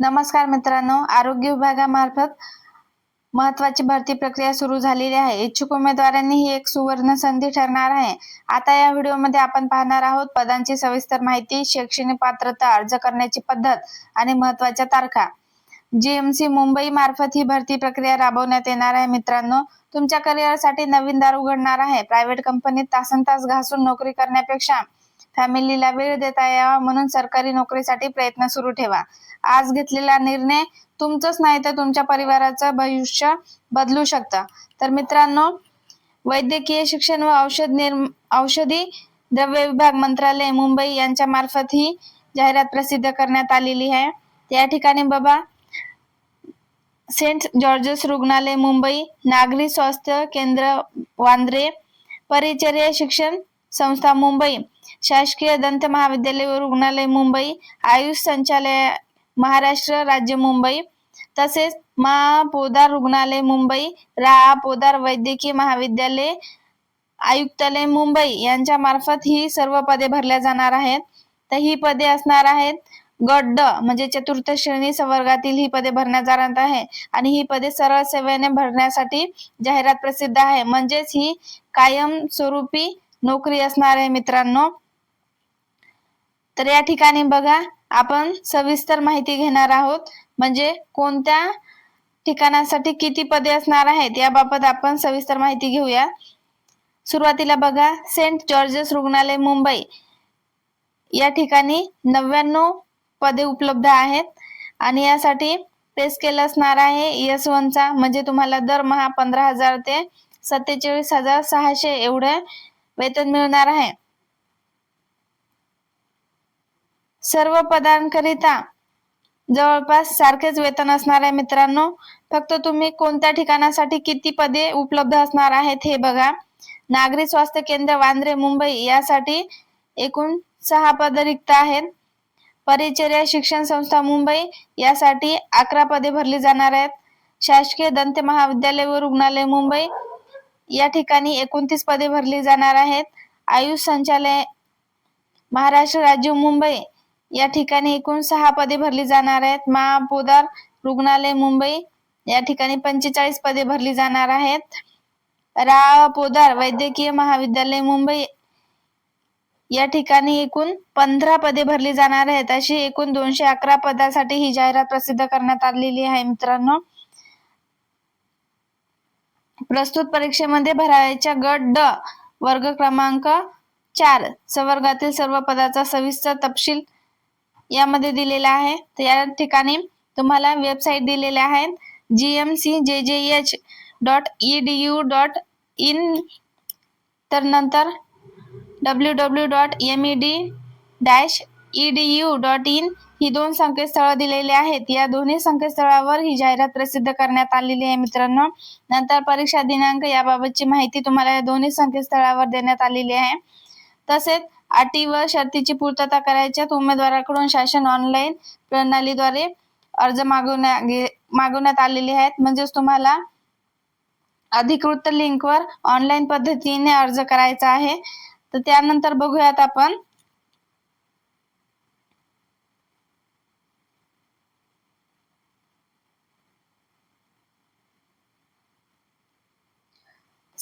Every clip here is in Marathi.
नमस्कार मित्रांनो आरोग्य विभागामार्फत महत्वाची भरती प्रक्रिया सुरू झालेली आहे. इच्छुक उमेदवारांनी ही एक सुवर्ण संधी ठरणार आहे. आता या व्हिडिओमध्ये आपण पाहणार आहोत पदांची सविस्तर माहिती शैक्षणिक पात्रता अर्ज करण्याची पद्धत आणि महत्त्वाच्या तारखा. जीएमसी मुंबई मार्फत ही भरती प्रक्रिया राबवण्यात येणार आहे मित्रांनो. तुमच्या करिअरसाठी नवीन दार उघडणार आहे. प्रायव्हेट कंपनीत तासन तास घासून नोकरी करण्यापेक्षा फॅमिलीला वेळ देता यावा म्हणून सरकारी नोकरीसाठी प्रयत्न सुरू ठेवा. आज घेतलेला निर्णय तुमचंच नाही तर तुमच्या परिवाराचं भविष्य बदलू शकतं. तर मित्रांनो वैद्यकीय शिक्षण व औषध निर्म औषधी द्रव्य विभाग मंत्रालय मुंबई यांच्या मार्फत ही जाहिरात प्रसिद्ध करण्यात आलेली आहे. त्या ठिकाणी बाबा सेंट जॉर्जेस रुग्णालय मुंबई नागरी स्वास्थ्य केंद्र वांद्रे परिचर्या शिक्षण संस्था मुंबई शासकीय दंत महाविद्यालय व रुग्णालय मुंबई आयुष संचालय महाराष्ट्र राज्य मुंबई तसेच मा पोदार रुग्णालय मुंबई रा पोदार वैद्यकीय महाविद्यालय आयुक्तालय मुंबई यांच्या मार्फत ही सर्व पदे भरल्या जाणार आहेत. तर ही पदे असणार आहेत गड्ड म्हणजे चतुर्थ श्रेणी संवर्गातील ही पदे भरण्यात जाणार आहे. आणि ही पदे सरळ सेवेने भरण्यासाठी जाहिरात प्रसिद्ध आहे. म्हणजेच ही कायम स्वरूपी नोकरी असणारे मित्रांनो तर या ठिकाणी बघा आपण सविस्तर माहिती घेणार आहोत. म्हणजे कोणत्या ठिकाणासाठी किती पदे असणार आहेत याबाबत आपण सविस्तर माहिती घेऊया. सुरुवातीला बघा सेंट जॉर्जेस रुग्णालय मुंबई. या ठिकाणी नव्याण्णव पदे उपलब्ध आहेत आणि यासाठी पे स्केल असणार आहे एस चा म्हणजे तुम्हाला दरमहा पंधरा हजार ते सत्तेचाळीस हजार सहाशे एवढे वेतन मिळणार आहे. सर्व पदांकरिता जवळपास सारखेच वेतन असणार आहे मित्रांनो. फक्त तुम्ही कोणत्या ठिकाणासाठी किती पदे उपलब्ध असणार आहेत हे बघा. नागरी स्वास्थ्य केंद्र वांद्रे मुंबई यासाठी एकूण सहा पद रिक्त आहेत. परिचर्या शिक्षण संस्था मुंबई यासाठी अकरा पदे भरली जाणार आहेत. शासकीय दंत महाविद्यालय व रुग्णालय मुंबई या ठिकाणी एकोणतीस पदे भरली जाणार आहेत. आयुष संचालय महाराष्ट्र राज्य मुंबई या ठिकाणी एकूण सहा पदे भरली जाणार आहेत. महापोदार रुग्णालय मुंबई या ठिकाणी पंचेचाळीस पदे भरली जाणार आहेत. रा पोदार वैद्यकीय महाविद्यालय मुंबई या ठिकाणी एकूण पंधरा पदे भरली जाणार आहेत. अशी एकूण दोनशे अकरा पदासाठी ही जाहिरात प्रसिद्ध करण्यात आलेली आहे मित्रांनो. प्रस्तुत परीक्षेमध्ये भरावयाच्या गट ड वर्ग क्रमांक चार संवर्गातील सर्व पदाचा सविस्तर तपशील यामध्ये दिलेला आहे. तर या ठिकाणी तुम्हाला वेबसाईट दिलेल्या आहेत. जी M C J J H dot E D U dot in तर नंतर W W dot M E D dash E D U dot in ही दोन संकेतस्थळं दिलेली आहेत. या दोन्ही संकेतस्थळावर ही जाहिरात प्रसिद्ध करण्यात आलेली आहे मित्रांनो. नंतर परीक्षा दिनांक याबाबतची माहिती तुम्हाला या दोन्ही संकेतस्थळावर देण्यात आलेली आहे. तसेच अटी व शर्तीची पूर्तता करायच्यात उमेदवाराकडून शासन ऑनलाईन प्रणालीद्वारे अर्ज मागवण्या मागवण्यात आलेले आहेत. म्हणजेच तुम्हाला अधिकृत लिंकवर ऑनलाईन पद्धतीने अर्ज करायचा आहे. तर त्यानंतर बघूयात आपण.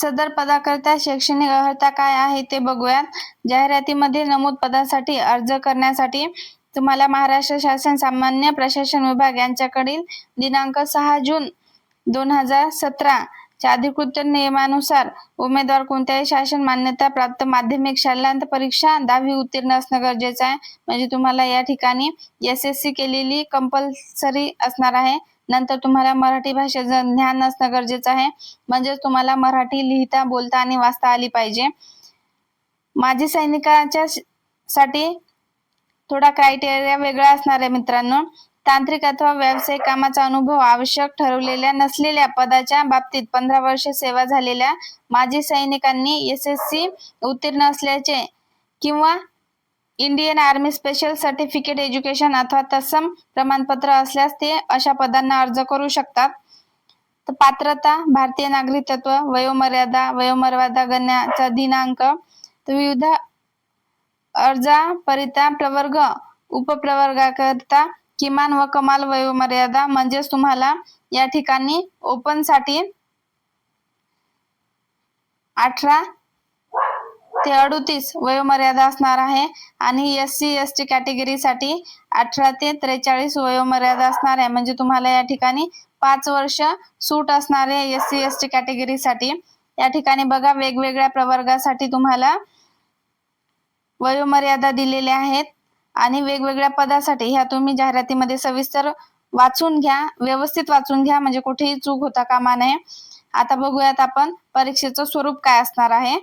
सदर पदाकरिता शैक्षणिक अर्हता काय आहे ते बघूयात. जाहिरातीमध्ये नमूद पदासाठी अर्ज करण्यासाठी तुम्हाला महाराष्ट्र शासन सामान्य प्रशासन विभाग यांच्याकडील दिनांक सहा जून दोन हजार सतरा च्या अधिकृत नियमानुसार उमेदवार कोणत्याही शासन मान्यता प्राप्त माध्यमिक शालांत परीक्षा दहावी उत्तीर्ण असणं गरजेचं आहे. म्हणजे तुम्हाला या ठिकाणी एस एस सी केलेली कंपल्सरी असणार आहे. नंतर तुम्हाला मराठी भाषेचं ज्ञान असणं गरजेचं आहे. म्हणजेच तुम्हाला मराठी लिहिता बोलता आणि वाचता आली पाहिजे. माजी सैनिकाच्या साठी थोडा क्रायटेरिया वेगळा असणार आहे मित्रांनो. तांत्रिक अथवा व्यावसायिक कामाचा अनुभव आवश्यक ठरवलेल्या नसलेल्या पदाच्या बाबतीत पंधरा वर्षे सेवा झालेल्या माजी सैनिकांनी एस एस सी उत्तीर्ण असल्याचे किंवा Indian army special certificate education अथवा तत्सम प्रमाणपत्र असल्यास ते अशा पदांना अर्ज करू शकतात. तर पात्रता भारतीय नागरिकत्व वयोमर्यादा वयोमर्यादा गण्याचा दिनांक विविध अर्जापरिता प्रवर्ग उपप्रवर्गाकरता किमान व कमाल वयोमर्यादा म्हणजेच तुम्हाला या ठिकाणी ओपनसाठी अठरा ते अडुतीस वयोमर्यादा असणार आहे आणि एस सी एस टी कॅटेगरीसाठी अठरा ते त्रेचाळीस वयोमर्यादा असणार आहे. म्हणजे तुम्हाला या ठिकाणी पाच वर्ष सूट असणार आहे एस सी एस टी कॅटेगरीसाठी या ठिकाणी बघा वेगवेगळ्या प्रवर्गासाठी तुम्हाला वयोमर्यादा दिलेल्या आहेत आणि वेगवेगळ्या पदासाठी ह्या तुम्ही जाहिरातीमध्ये सविस्तर वाचून घ्या व्यवस्थित वाचून घ्या म्हणजे कुठेही चूक होता कामा नये. आता बघूयात आपण परीक्षेचं स्वरूप काय असणार आहे.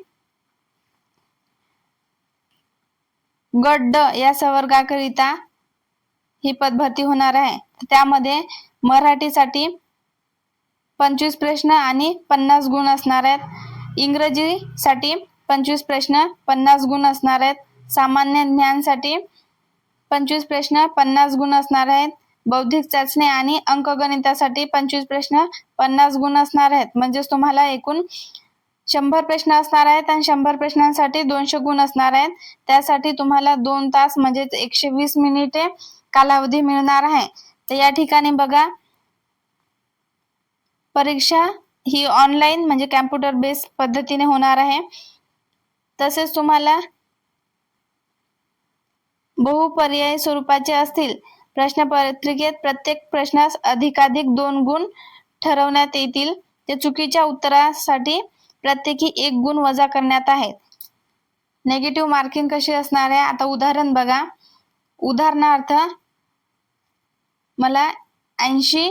गट ड या संवर्गाकरिता ही पदभरती होणार आहे. त्यामध्ये मराठीसाठी पंचवीस प्रश्न आणि पन्नास गुण असणार आहेत. इंग्रजीसाठी पंचवीस प्रश्न पन्नास गुण असणार आहेत. सामान्य ज्ञानसाठी पंचवीस प्रश्न पन्नास गुण असणार आहेत. बौद्धिक चाचणी आणि अंकगणितासाठी पंचवीस प्रश्न पन्नास गुण असणार आहेत. म्हणजेच तुम्हाला एकूण शंभर प्रश्न असणार आहेत आणि शंभर प्रश्नांसाठी दोनशे गुण असणार आहेत. त्यासाठी तुम्हाला दोन तास म्हणजेच एकशे वीस मिनिटे कालावधी मिळणार आहे. तर या ठिकाणी बघा. परीक्षा ही ऑनलाईन म्हणजे कॅम्प्युटर बेस पद्धतीने होणार आहे. तसेच तुम्हाला बहुपर्यायी स्वरूपाचे असतील. प्रश्नपत्रिकेत प्रत्येक प्रश्नास अधिकाधिक दोन गुण ठरवण्यात येतील. ते चुकीच्या उत्तरासाठी प्रत्येकी एक गुण वजा करण्यात आहेत. नेगेटिव्ह मार्किंग कशी असणार आहे? आता उदाहरण बघा. उदाहरणार्थ मला ऐंशी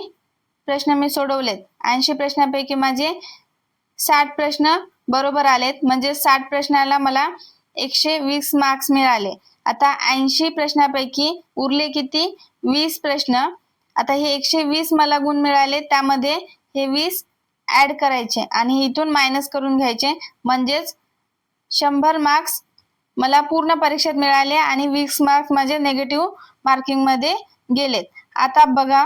प्रश्न मी सोडवलेत. ऐंशी प्रश्नापैकी माझे साठ प्रश्न बरोबर आलेत. म्हणजे साठ प्रश्नाला मला एकशे वीस मार्क्स मिळाले. आता ऐंशी प्रश्नापैकी उरले किती? वीस प्रश्न. आता हे एकशे वीस मला गुण मिळाले. त्यामध्ये हे वीस ऍड करायचे आणि इथून मायनस करून घ्यायचे. म्हणजेच शंभर मार्क्स मला पूर्ण परीक्षेत मिळाले आणि वीस मार्क्स माझे नेगेटिव्ह मार्किंगमध्ये गेलेत. आता बघा.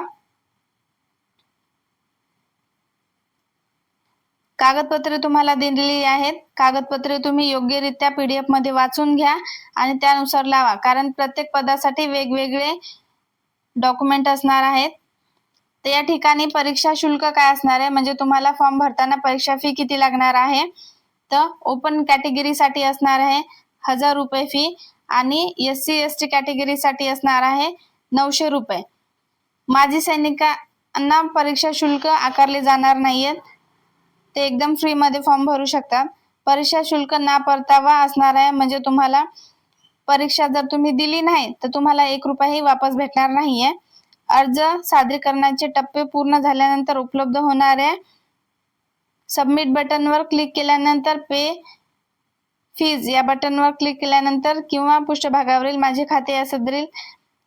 कागदपत्रे तुम्हाला दिलेली आहेत. कागदपत्रे तुम्ही योग्यरित्या पीडीएफमध्ये वाचून घ्या आणि त्यानुसार लावा. कारण प्रत्येक पदासाठी वेगवेगळे डॉक्युमेंट असणार आहेत. तर या ठिकाणी परीक्षा शुल्क काय असणार आहे? म्हणजे तुम्हाला फॉर्म भरताना परीक्षा फी किती लागणार आहे? तर ओपन कॅटेगरीसाठी असणार आहे हजार रुपये फी आणि एस सी एस टी कॅटेगरीसाठी असणार आहे नऊशे रुपये. माजी सैनिकांना परीक्षा शुल्क आकारले जाणार नाहीयेत. ते एकदम फ्रीमध्ये फॉर्म भरू शकतात. परीक्षा शुल्क ना परतावा असणार आहे. म्हणजे तुम्हाला परीक्षा जर तुम्ही दिली नाही तर तुम्हाला एक रुपयाही वापस भेटणार नाहीये. अर्ज सादरीकरणाचे टप्पे पूर्ण झाल्यानंतर उपलब्ध होणाऱ्या सबमिट बटनवर क्लिक केल्यानंतर पे फीज या बटनवर क्लिक केल्यानंतर किंवा पृष्ठभागावरील माझे खाते या सदरील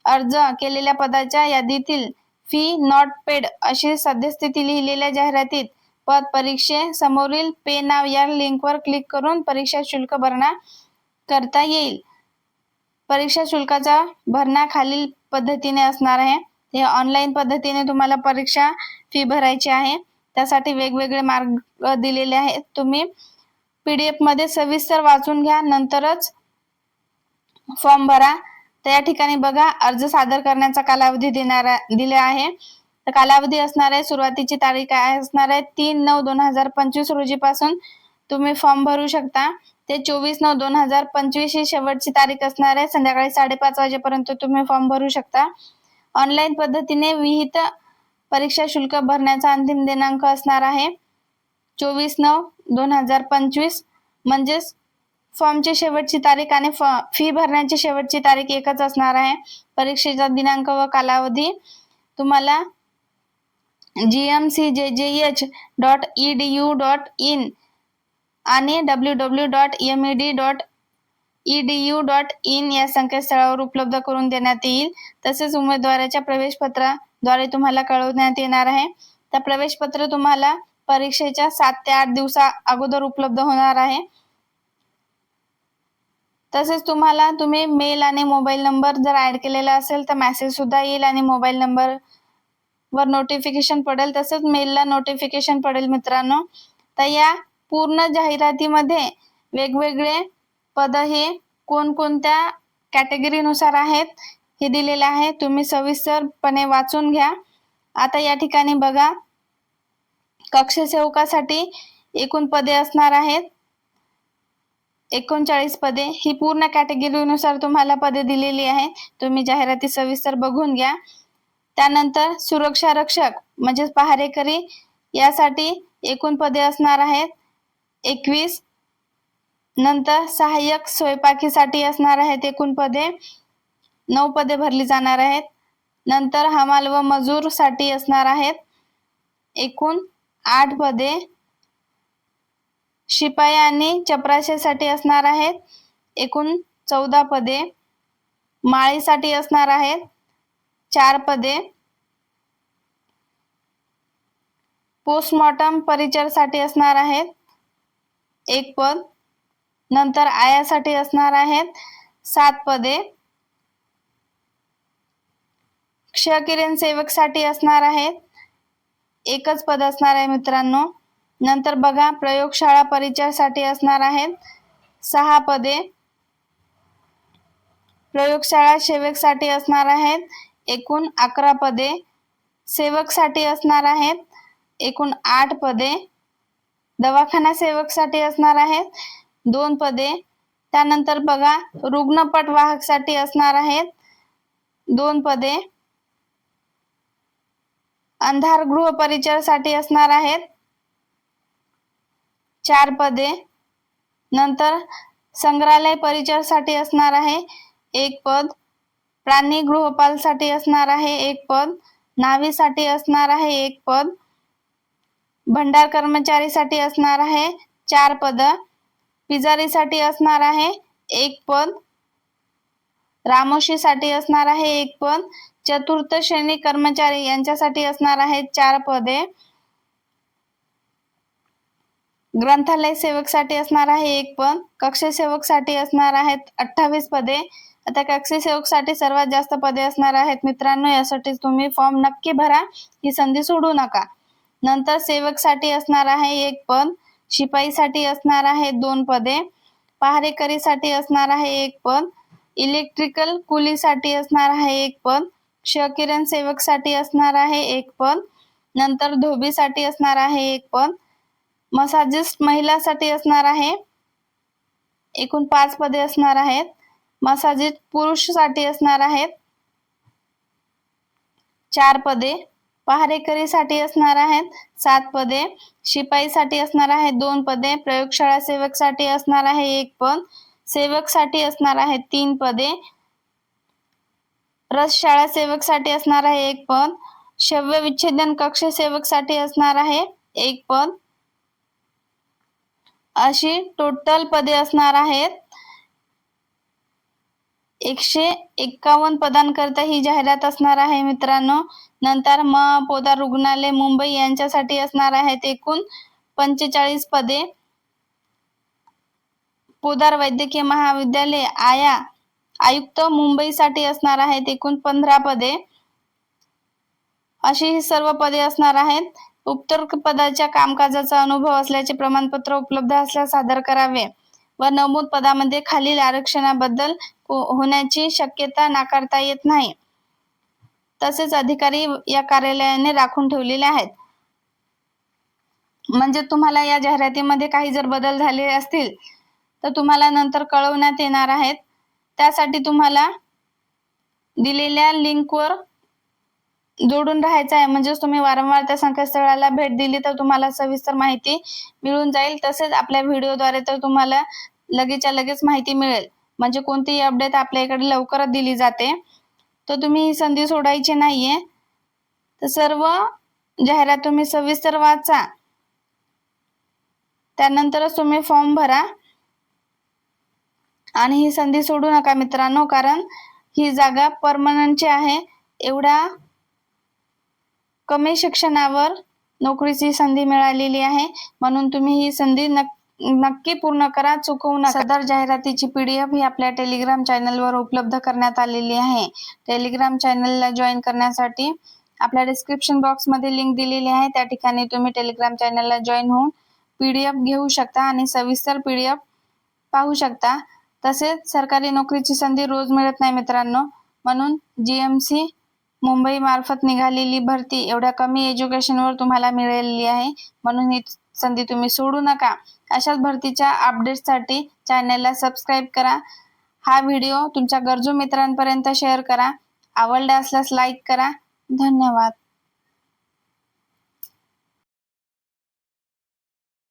अर्ज केलेल्या पदाच्या यादीतील फी नॉट पेड अशी सद्यस्थिती लिहिलेल्या जाहिरातीत पद परीक्षे समोरील पे नाव या लिंकवर क्लिक करून परीक्षा शुल्क भरणा करता येईल. परीक्षा शुल्काचा भरणा खालील पद्धतीने असणार आहे. हे ऑनलाईन पद्धतीने तुम्हाला परीक्षा फी भरायची आहे. त्यासाठी वेगवेगळे मार्ग दिलेले आहेत. तुम्ही पी डी एफमध्ये सविस्तर वाचून घ्या. नंतरच फॉर्म भरा. तर या ठिकाणी बघा अर्ज सादर करण्याचा कालावधी देणारा दिले आहे. तर कालावधी असणार आहे सुरुवातीची तारीख काय असणार आहे तीन नऊ दोन हजार पंचवीस रोजीपासून तुम्ही फॉर्म भरू शकता. ते चोवीस नऊ दोन हजार पंचवीस ही शेवटची तारीख असणार आहे. संध्याकाळी साडेपाच वाजेपर्यंत तुम्ही फॉर्म भरू शकता. ऑनलाईन पद्धतीने विहित परीक्षा शुल्क भरण्याचा अंतिम दिनांक असणार आहे. चोवीस नऊ दोन हजार पंचवीस म्हणजेच फॉर्मची शेवटची तारीख आणि फी भरण्याची शेवटची तारीख एकच असणार आहे. परीक्षेचा दिनांक व कालावधी तुम्हाला जी M C J J H dot E D U dot in आणि W W dot M E D dot E D U dot in या संकेतस्थळावर उपलब्ध करून देण्यात येईल. तसेच उमेदवाराच्या प्रवेशपत्राद्वारे तुम्हाला कळवण्यात येणार आहे. त्या प्रवेशपत्र तुम्हाला परीक्षेच्या सात ते आठ दिवसा अगोदर उपलब्ध होणार आहे. तसेच तुम्हाला तुम्ही मेल आणि मोबाईल नंबर जर ऍड केलेला असेल तर मेसेज सुद्धा येईल आणि मोबाईल नंबर वर नोटिफिकेशन पडेल. तसेच मेलला नोटिफिकेशन पडेल मित्रांनो. तर या पूर्ण जाहिरातीमध्ये वेगवेगळे पद हे कोणकोणत्या कॅटेगरीनुसार आहेत हे दिलेलं आहे. तुम्ही सविस्तरपणे वाचून घ्या. आता या ठिकाणी बघा. कक्ष सेवकासाठी एकूण पदे असणार आहेत. एकोणचाळीस पदे. ही पूर्ण कॅटेगरीनुसार तुम्हाला पदे दिलेली आहे. तुम्ही जाहिराती सविस्तर बघून घ्या. त्यानंतर सुरक्षा रक्षक म्हणजेच पहारेकरी यासाठी एकूण पदे असणार आहेत. एकवीस नंतर सहाय्यक स्वयंपाकीसाठी असणार आहेत एकूण पदे. नऊ पदे भरली जाणार आहेत. नंतर हमाल व मजूरसाठी असणार आहेत. एकूण आठ पदे. शिपाई आणि चपराशेसाठी असणार आहेत. एकूण चौदा पदे. माळीसाठी असणार आहेत. चार पदे. पोस्टमॉर्टम परिचरसाठी असणार आहेत. एक पद. नंतर आयासाठी असणार आहेत सात पदे. क्षकिरण सेवकसाठी असणार आहेत. एकच पद असणार आहे मित्रांनो. नंतर बघा प्रयोगशाळा परिचयासाठी असणार आहेत सहा पदे. प्रयोगशाळा सेवकसाठी असणार आहेत एकूण अकरा पदे. सेवकसाठी असणार आहेत एकूण आठ पदे. दवाखाना सेवकसाठी असणार आहेत दोन पदे. त्यानंतर बघा रुग्णपट वाहकसाठी असणार आहेत दोन पदे. अंधार गृह परिचरसाठी असणार आहेत चार पदे. नंतर संग्रहालय परिचरसाठी असणार आहे एक पद. प्राणी गृहपालसाठी असणार आहे एक पद. नावीसाठी असणार आहे एक पद. भंडार कर्मचारीसाठी असणार आहे चार पद. पिजारीसाठी असणार आहे एक पद. रामोशीसाठी असणार आहे एक पद. चतुर्थ श्रेणी कर्मचारी यांच्यासाठी असणार आहेत चार पदे. ग्रंथालय सेवकसाठी असणार आहे एक पद. कक्षसेवकसाठी असणार आहेत अठ्ठावीस पदे. आता कक्षसेवकसाठी सर्वात जास्त पदे असणार आहेत मित्रांनो यासाठी तुम्ही फॉर्म नक्की भरा. ही संधी सोडू नका. नंतर सेवकसाठी असणार आहे एक पद. शिपाईसाठी असणार आहे दोन पदे पहारेकरीसाठी असणार आहे एक पद इलेक्ट्रिकल कुलीसाठी असणार आहे एक पद क्षकिरण सेवकसाठी असणार आहे एक पद नंतर धोबीसाठी असणार आहे एक पद मसाजिस्ट महिलासाठी असणार आहे एकूण पाच पदे असणार आहेत मसाजिस्ट पुरुषसाठी असणार आहेत चार पदे. पहारेकरीसाठी असणार आहेत सात पदे शिपाईसाठी असणार आहे दोन पदे प्रयोगशाळा सेवकसाठी असणार आहे एक पद सेवकसाठी असणार आहे तीन पदे रसशाळा सेवकसाठी असणार आहे एक पद शव्य विच्छेदन कक्ष सेवकसाठी असणार आहे एक पद. अशी टोटल पदे असणार आहेत. एकशे एक्कावन्न पदांकरता ही जाहिरात असणार आहे मित्रांनो. नंतर म पोदार रुग्णालय मुंबई यांच्यासाठी असणार आहेत एकूण पंचेचाळीस पदे. पोदार वैद्यकीय महाविद्यालय आया आयुक्त मुंबईसाठी असणार आहेत एकूण पंधरा पदे. अशी ही सर्व पदे असणार आहेत. उपतर पदाच्या कामकाजाचा अनुभव असल्याचे प्रमाणपत्र उपलब्ध असल्यास सादर करावे व नमूद पदामध्ये खालील आरक्षणाबद्दल हो, होण्याची शक्यता नाकारता येत नाही. तसेच अधिकारी या कार्यालयाने राखून ठेवलेले आहेत. म्हणजे तुम्हाला या जाहिरातीमध्ये काही जर बदल झाले असतील तर तुम्हाला नंतर कळवण्यात येणार आहेत. त्यासाठी तुम्हाला दिलेल्या लिंकवर जोडून राहायचं आहे. म्हणजेच तुम्ही वारंवार त्या संकेतस्थळाला भेट दिली तर तुम्हाला सविस्तर माहिती मिळून जाईल. तसेच आपल्या व्हिडिओद्वारे तर तुम्हाला लगेचच्या लगेच माहिती मिळेल. म्हणजे कोणतीही अपडेट आपल्या इकडे लवकरच दिली जाते. तर तुम्ही ही संधी सोडायची नाहीये. तर सर्व जाहिरात तुम्ही सविस्तर वाचा. त्यानंतरच तुम्ही फॉर्म भरा. आणि ही संधी सोडू नका मित्रांनो कारण ही जागा परमनंटची आहे. एवढ्या कमी शिक्षणावर नोकरीची संधी मिळालेली आहे. म्हणून तुम्ही ही संधी नक्की नक्की पूर्ण करा चुकवू नका. सदर जाहिरातीची पीडीएफ ही आपल्या टेलिग्राम चॅनलवर उपलब्ध करण्यात आलेली आहे. टेलिग्राम चॅनलला जॉईन करण्यासाठी आपल्या डिस्क्रिप्शन बॉक्समध्ये लिंक दिलेली आहे. त्या ठिकाणी तुम्ही टेलिग्राम चॅनलला जॉईन होऊन पीडीएफ घेऊ शकता आणि सविस्तर पीडीएफ पाहू शकता. तसेच सरकारी नोकरीची संधी रोज मिळत नाही मित्रांनो. म्हणून जी एम सी मुंबई मार्फत निघालेली भरती एवढ्या कमी एज्युकेशनवर तुम्हाला मिळालेली आहे. म्हणून ही संधी तुम्ही सोडू नका. अशाच भरतीच्या अपडेट्ससाठी चॅनलला सबस्क्राईब करा. हा व्हिडिओ तुमच्या गरजू मित्रांपर्यंत शेअर करा. आवडला असल्यास लाईक करा. धन्यवाद.